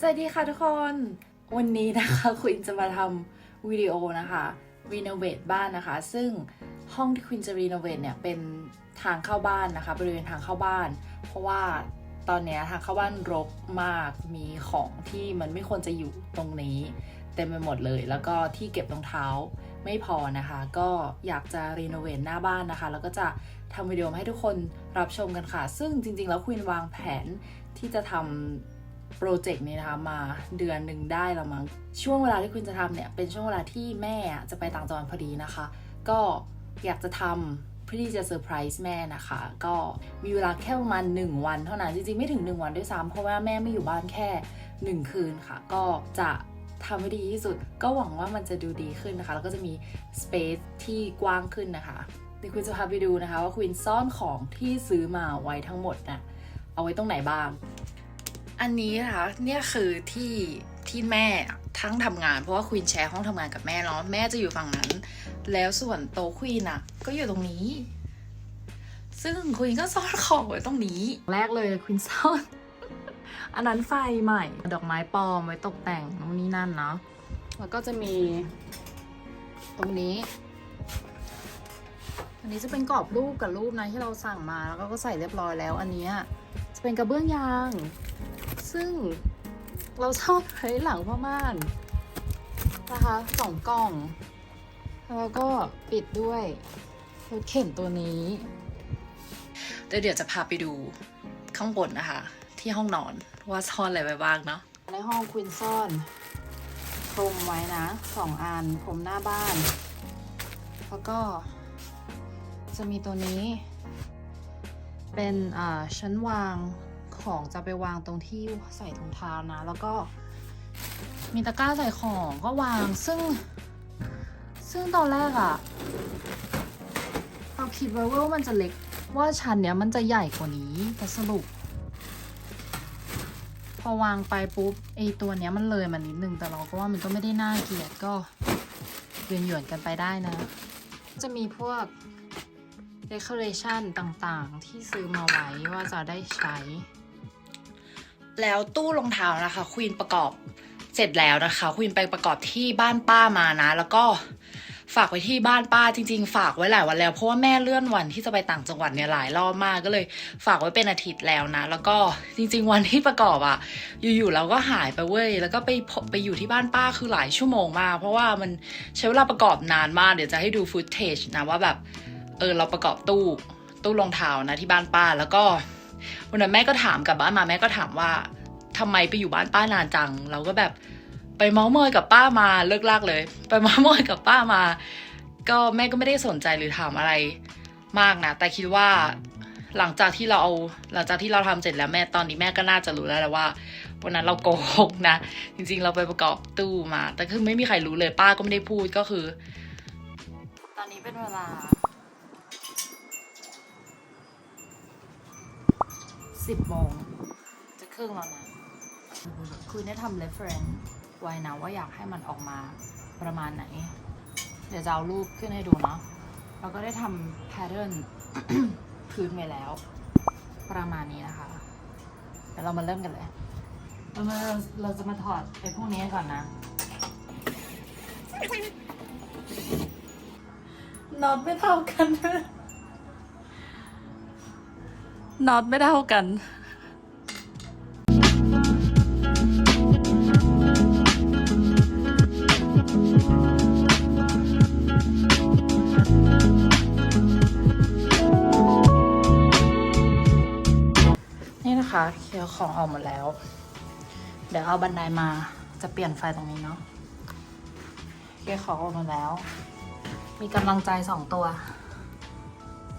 สวัสดีค่ะทุกคน วันนี้นะคะคุณจะมาทำวิดีโอนะคะรีโนเวทบ้านนะคะ ซึ่งห้องที่คุณจะรีโนเวทเนี่ยเป็นทางเข้าบ้านนะคะ บริเวณทางเข้าบ้าน เพราะว่าตอนนี้ทางเข้าบ้านรกมากมีของที่มันไม่ควรจะอยู่ตรงนี้เต็มไปหมดเลย แล้วก็ที่เก็บรองเท้าไม่พอนะคะ ก็อยากจะรีโนเวทหน้าบ้านนะคะ แล้วก็จะทำวิดีโอให้ทุกคนรับชมกันค่ะ ซึ่งจริงๆ แล้วคุณวางแผนที่จะทำ โปรเจกต์นี้นะคะมาเดือนหนึ่งได้แล้วมั้งช่วงเวลาที่คุณจะทำเนี่ย เป็นช่วงเวลาที่แม่จะไปต่างจังหวัดพอดีนะคะ ก็อยากจะทำเพื่อที่จะเซอร์ไพรส์แม่นะคะ ก็มีเวลาแค่ประมาณ1วันเท่านั้น จริงๆ ไม่ถึง 1 วันด้วยซ้ำเพราะว่าแม่ไม่อยู่บ้านแค่ 1 คืนค่ะ ก็จะทำให้ดีที่สุด ก็หวังว่ามันจะดูดีขึ้นนะคะ แล้วก็จะมีสเปซที่กว้างขึ้นนะคะเดี๋ยวคุณจะพาไปดูนะคะ ว่าคุณซ่อนของที่ซื้อมาไว้ทั้งหมดน่ะเอาไว้ตรงไหนบ้าง อันนี้นะคะเนี่ยคือที่ที่แม่ทั้งทำงาน เพราะว่าควีนแชร์ห้องทำงานกับแม่เนาะแม่จะอยู่ฝั่งนั้น แล้วส่วนโต๊ะควีนอะก็อยู่ตรงนี้ ซึ่งควีนก็ซ่อนของไว้ตรงนี้ แรกเลยควีนซ่อนอันนั้นไฟใหม่ดอกไม้ปลอมไว้ตกแต่งนู่นนี่นั่นเนาะแล้วก็จะมี ตรงนี้อันนี้จะเป็นกรอบรูปกับรูปนะที่เราสั่งมาแล้วก็ใส่เรียบร้อยแล้ว อันนี้จะเป็นกระเบื้องยาง ซึ่งเราชอบไว้หลังผ้าม่านนะคะสองกล่อง แล้วก็ปิดด้วยรถเข็นตัวนี้เดี๋ยวเดี๋ยวจะพาไปดูข้างบนนะคะ ที่ห้องนอนว่าซ่อนอะไรไว้บ้างเนาะในห้องควินซ่อนพรมไว้นะสองอันพรมหน้าบ้าน แล้วก็จะมีตัวนี้ เป็นอ่าชั้นวาง ของจะไปวางตรงที่ใส่ถุงเท้านะ แล้วก็มีตะกร้าใส่ของก็วางซึ่ง ซึ่งตอนแรกอะเราคิดไว้ว่ามันจะเล็กว่าชั้นเนี้ยมันจะใหญ่กว่านี้แต่สรุป พอวางไปปุ๊บไอตัวเนี้ยมันเลยมานิดนึงแต่เราก็ว่ามันก็ไม่ได้น่าเกลียดก็เยืนหยวนๆกันไปได้นะ จะมีพวก decoration ต่างๆ ที่ซื้อมาไว้ว่าจะได้ใช้ แล้วตู้รองเท้านะคะควีนประกอบเสร็จแล้วนะคะควีนไปประกอบที่บ้านป้ามานะ แล้วก็ฝากไว้ที่บ้านป้าจริง ๆ ฝากไว้หลายวันแล้วเพราะว่าแม่เลื่อนวันที่จะไปต่างจังหวัดเนี่ยหลายรอบมากก็เลย ฝากไว้เป็นอาทิตย์แล้วนะ แล้วก็จริง ๆ วันที่ประกอบอะอยู่ๆเราก็หายไปเว้ยแล้วก็ไปไปอยู่ที่บ้านป้าคือหลายชั่วโมงมากเพราะว่ามันใช้เวลาประกอบนานมากเดี๋ยวจะให้ดูฟุตเทจนะว่าแบบเออเราประกอบตู้ตู้รองเท้านะที่บ้านป้าแล้วก็ วันนั้นแม่ก็ถามกลับบ้านมาแม่ก็ถามว่าทำไมไปอยู่บ้านป้านานจัง เราก็แบบไปเมาส์มอยกับป้ามาเลิกลากเลย ไปเมาส์มอยกับป้ามา ก็แม่ก็ไม่ได้สนใจหรือถามอะไรมากนะแต่คิดว่าหลังจากที่เราเอาหลังจากที่เราทำเสร็จแล้วแม่ตอนนี้แม่ก็น่าจะรู้แล้วแหละว่าวันนั้นเราโกหกนะ จริงๆเราไปประกอบตู้มา แต่คือไม่มีใครรู้เลยป้าก็ไม่ได้พูดก็คือ ตอนนี้เป็นเวลา สิบโมงจะครึ่งแล้วนะ คือได้ทำ reference ไว้นะว่าอยากให้มันออกมาประมาณไหน เดี๋ยวจะเอารูปขึ้นให้ดูเนาะแล้วก็ได้ทำ pattern พื้นไว้แล้ว ประมาณนี้นะคะเดี๋ยวเรามาเริ่มกันเลย เรามาเราจะมาถอดไอ้พวกนี้ก่อนนะน็อตไม่เท่ากันนะ น็อตไม่เท่ากันนี่นะคะเคลียร์ของออกหมดแล้ว เดี๋ยวเอาบันไดมาจะเปลี่ยนไฟตรงนี้เนาะเคลียร์ของออกหมดแล้ว มีกำลังใจสองตัว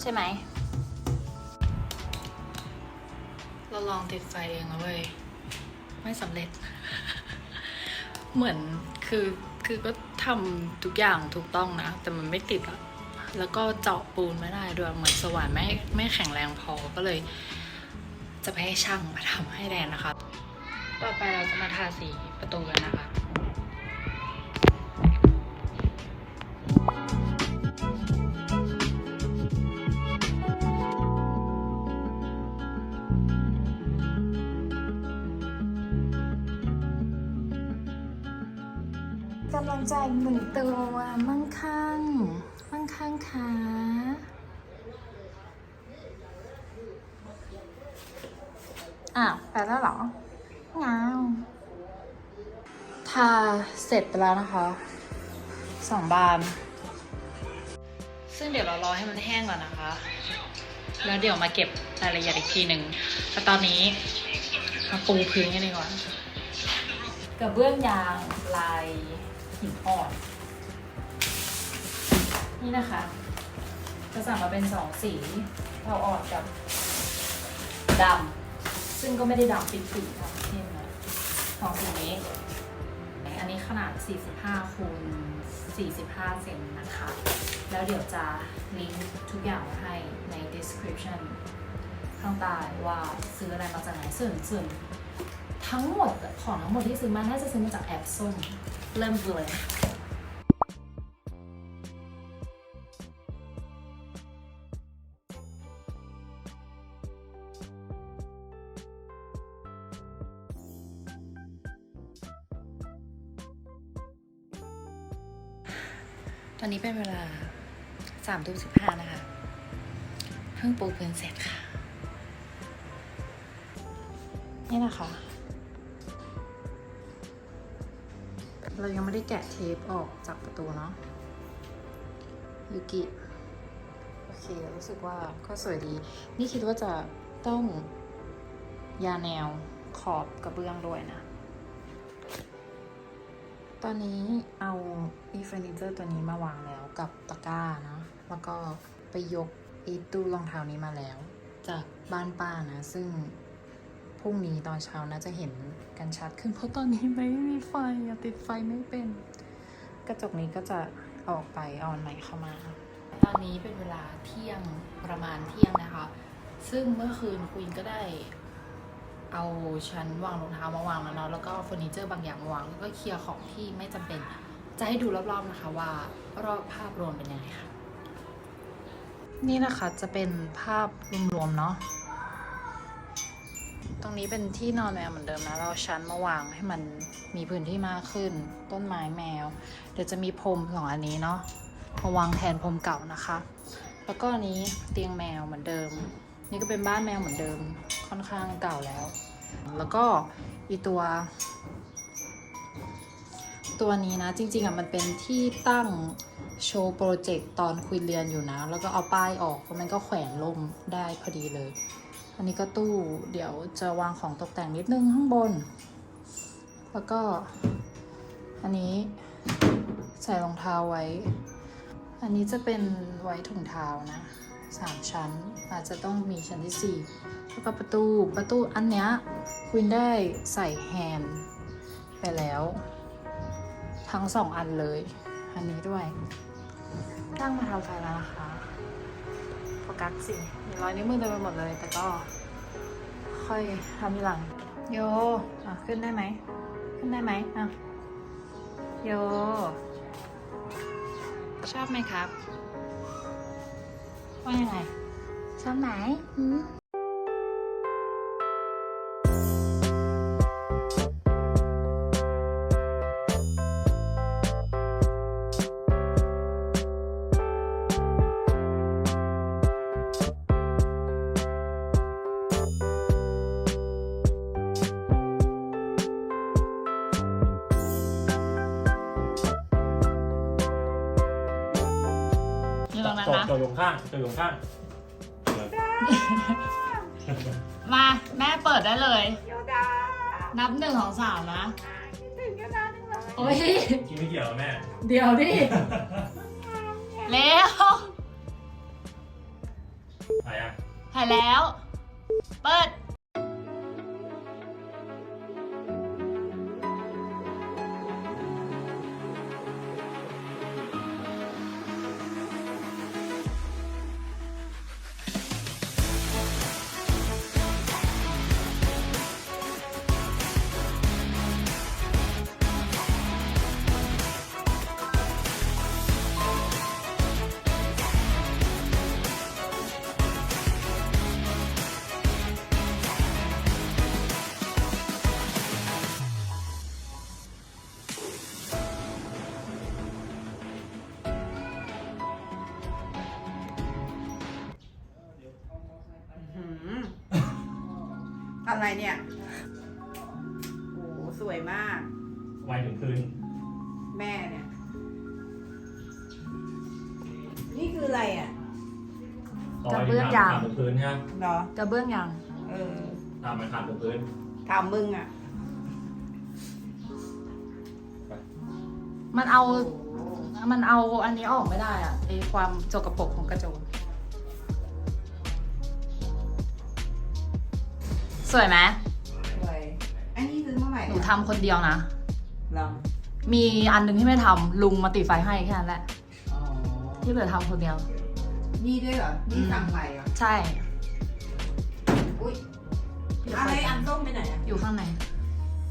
ใช่ไหม ลองติดไฟเองแล้วเว้ยไม่สำเร็จ เหมือนคือคือก็ทำทุกอย่างถูกต้องนะ แต่มันไม่ติดอะแล้วก็เจาะปูนไม่ได้ด้วยเหมือนสว่านไม่ไม่แข็งแรงพอก็เลย จะไปให้ช่างมาทำให้แดนนะคะ ต่อไปเราจะมาทาสีประตูกันนะคะ กำลังใจหนึ่งตัวมั่งคั่ง มั่งคั่งค่ะอ้าวไปแล้วเหรอเงาทาเสร็จไปแล้วนะคะสองบาน ซึ่งเดี๋ยวเรารอให้มันแห้งก่อนนะคะ แล้วเดี๋ยวมาเก็บรายละเอียดอีกทีหนึ่งแต่ตอนนี้มาปูพื้นกันดีกว่ากระเบื้องยางลาย หินอ่อน นี่นะคะ จะสั่งมาเป็นสองสีเทาอ่อนกับดำ ซึ่งก็ไม่ได้ดำปิดปีค่ะเข้มนะสองสีนี้ อันนี้ขนาด 45คูณ45 เซนนะคะ แล้วเดี๋ยวจะลิงก์ทุกอย่างให้ใน description ข้างใต้ว่าซื้ออะไรมาจากไหนส่วนส่วนทั้งหมดของทั้งหมดที่ซื้อมา น่าจะซื้อมาจากแอปส้ม เริ่มเลยตอนนี้เป็นเวลาสามทุ่มสิบห้านะคะ เพิ่งปูพื้นเสร็จค่ะ นี่นะคะ เรายังไม่ได้แกะเทปออกจากประตูเนาะยูกิ โอเค รู้สึกว่าก็สวยดี นี่คิดว่าจะต้องยาแนวขอบกระเบื้องด้วยนะ ตอนนี้เอาอีเฟอร์นิเจอร์ตัวนี้มาวางแล้วกับตะกร้านะ แล้วก็ไปยกอีตู้รองเท้านี้มาแล้ว จากบ้านป้านะ ซึ่ง พรุ่งนี้ตอนเช้าน่าจะเห็นกันชัดขึ้น เพราะตอนนี้ไม่มีไฟอะติดไฟไม่เป็น กระจกนี้ก็จะเอาออกไปเอาอันใหม่เข้ามา ตอนนี้เป็นเวลาเที่ยงประมาณเที่ยงนะคะ ซึ่งเมื่อคืนควีนก็ได้เอาชั้นวางรองเท้ามาวางแล้วเนาะแล้วก็เฟอร์นิเจอร์บางอย่างมาวางแล้วก็เคลียร์ของที่ไม่จำเป็น จะให้ดูรอบๆนะคะว่ารอบภาพรวมเป็นยังไงค่ะ นี่นะคะจะเป็นภาพรวมๆเนาะ ตรงนี้เป็นที่นอนแมวเหมือนเดิมนะ เราชั้นมาวางให้มันมีพื้นที่มากขึ้น ต้นไม้แมว เดี๋ยวจะมีพรมสองอันนี้เนาะมาวางแทนพรมเก่านะคะ แล้วก็นี้เตียงแมวเหมือนเดิม นี่ก็เป็นบ้านแมวเหมือนเดิมค่อนข้างเก่าแล้ว แล้วก็อีตัว ตัวนี้นะจริงๆอะมันเป็นที่ตั้งโชว์โปรเจกต์ตอนคุยเรียนอยู่นะ แล้วก็เอาป้ายออกแล้วมันก็แขวนล่มได้พอดีเลย อันนี้ก็ตู้เดี๋ยวจะวางของตกแต่งนิดนึงข้างบน แล้วก็ อันนี้ใส่รองเท้าไว้ อันนี้จะเป็นไว้ถุงเท้านะสามชั้น อาจจะต้องมีชั้นที่สี่แล้วก็ประตูประตูอันเนี้ยคุณได้ใส่แฮนด์ไปแล้ว ทั้งสองอันเลย อันนี้ด้วยตั้งมาทำไฟแล้วนะคะ กัสสิมีรอยนิ้วมือเต็มไปหมดเลย แต่ก็ค่อยทำทีหลัง โยอะขึ้นได้ไหม ขึ้นได้ไหมอะโย ชอบไหมครับ ว่ายังไง ชอบไหมอืมางจอดอยู่ข้างมาแม่เปิดได้เลย โยดานับหนึ่งของสามนะคิดถึงโยดาจังเลยโอ้ยคิดไม่เกี่ยวแม่ เดี๋ยวดิ เร็วไหนอะถ่ายแล้ว เปิด อะไรเนี่ย โอ้โหสวยมาก ไวถึงพื้น แม่เนี่ย นี่คืออะไรอะต่อไปถึงขาดถึงพื้นใช่ไหมเหรอกระเบื้องยังเออตามมันขาดถึงพื้น ถามมึงอะมันเอาโอ้โหมันเอาอันนี้ออกไม่ได้อะไอความจกกระปรกของกระจก สวยไหมสวยอันนี้ซื้อเมื่อไหร่หนูทำคนเดียวนะ เหรอมีอันหนึงที่ไม่ทำลุงมาติดไฟให้แค่นั้นแหละอ๋อที่เหลือทำคนเดียว นี่ด้วยเหรอ นี่สั่งใหม่เหรอ ใช่อุ้ยอะไรอันส้มไปไหนอะ อยู่ข้างใน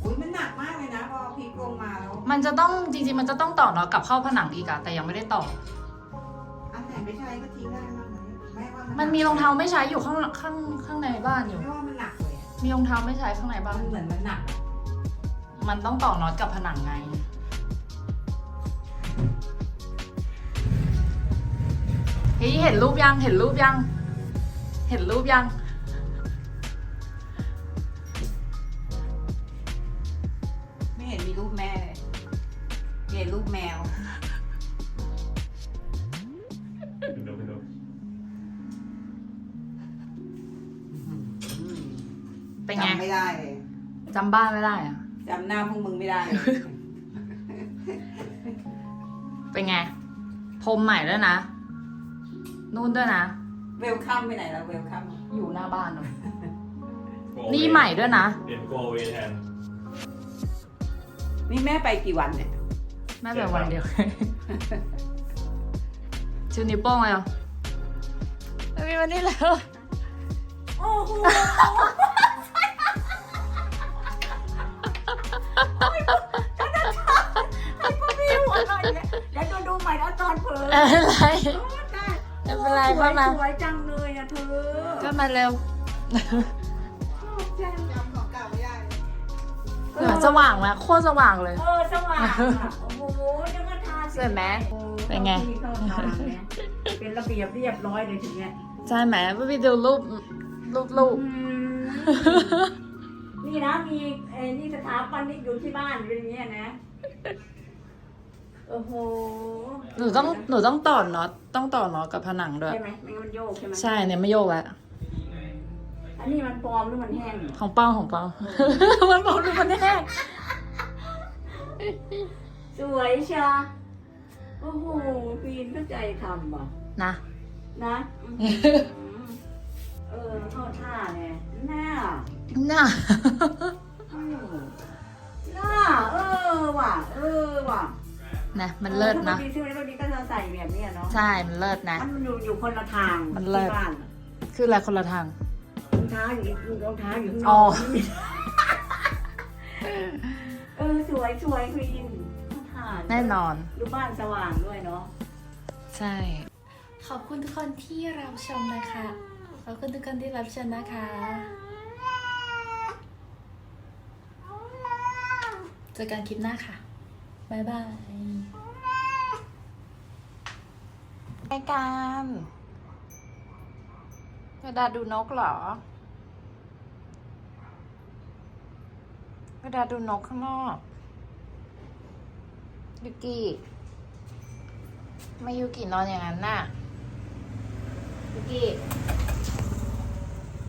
อุ้ยมันหนักมากเลยนะพอพลิกลงมาแล้วมันจะต้องจริงๆ มันจะต้องต่อเนาะกับเข้าผนังอีกอะแต่ยังไม่ได้ต่อ อันไหนไม่ใช่ก็ทิ้งได้บ้างนะไม่ว่ามัมันมีรองเท้าไม่ใช้อยู่ข้างข้างข้างในบ้านอยู่ ไม่ว่ามันหนักเลยอะ มีรองเท้าไม่ใช้ข้างในบ้านมันเหมือนมันหนักอะมันต้องต่อน็อตกับผนังไง เฮ้ยเห็นรูปยัง เห็นรูปยัง เห็นรูปยัง ไม่เห็นมีรูปแม่เลยเห็นรูปแมว จำบ้านไม่ได้อะจำหน้าพวกมึงไม่ได้เลยเป็นไงพรมใหม่ด้วยนะ นู่นด้วยนะ เวลคัมไปไหนแล้วเวลคัมอยู่หน้าบ้านเลยโกนี่ใหม่ด้วยนะเปลี่ยนโกเวแทนนี่แม่ไปกี่วันเนี่ยแม่แบบวันเดียวชูนิ้วโป้งเลยเหรอไม่มีวันนี้แล้วโอ้โห แล้วตอนเผลอไม่เป็นไรได้ไม่เป็นไรเข้ามา สวยจังเลยอะเธอก็มาเร็วชอบจังจำของเก่าไม่ได้เหนือสว่างไหมโคตรสว่างเลย เออสว่างอะโอ้โหจะมาทาสวยไหมเป็นไงเข้าทางเนี่ยเป็นระเบียบเรียบร้อยเลยทีเนี้ยใช่ไหมไปดูรูปรูปลูก อืมนี่นะมีเอ้นี่สถาปนิกอยู่ที่บ้านเป็นอย่างเงี้ยนะ โอ้โหหนูต้องหนูต้องต่อน็อตต้องต่อน็อตกับผนังด้วย ใช่ไหมไม่งั้นมันโยกใช่ไหมใช่เนี่ยไม่โยกแล้วอันนี้มันปลอมหรือมันแห้งของเป้าของเป้า มันบอกดูมันแน่สวยเชียโอ้โหปีนก็ใจทำว่ะ นะนะอืมเออเข้าท่าเนี่ยหน้าน่าอืมหน้า เออว่ะ เออว่ะ นะมันเลิศนะออถ้าพอดีซื้อแล้วพอดีก็จะใส่แบบเนี้ยเนาะใช่มันเลิศนะ มันอยู่อยู่คนละทางมันเลิศ ที่บ้านคืออะไรคนละทาง รองเท้าอยู่รองเท้าอยู่ข้างนอ๋อ อกเออสวยสวยควีนเข้าท่าแน่นอน ดูบ้านสว่างด้วยเนาะ ใช่ ขอบคุณทุกคนที่รับชมนะคะ ขอบคุณทุกคนที่รับชมนะคะ เจอกันคลิปหน้าค่ะ บายบายรายการกระดาดูนกเหรอกระดาดูนกข้างนอกยูกิไม่ยูกินอนอย่างนั้นน่ะยูกิ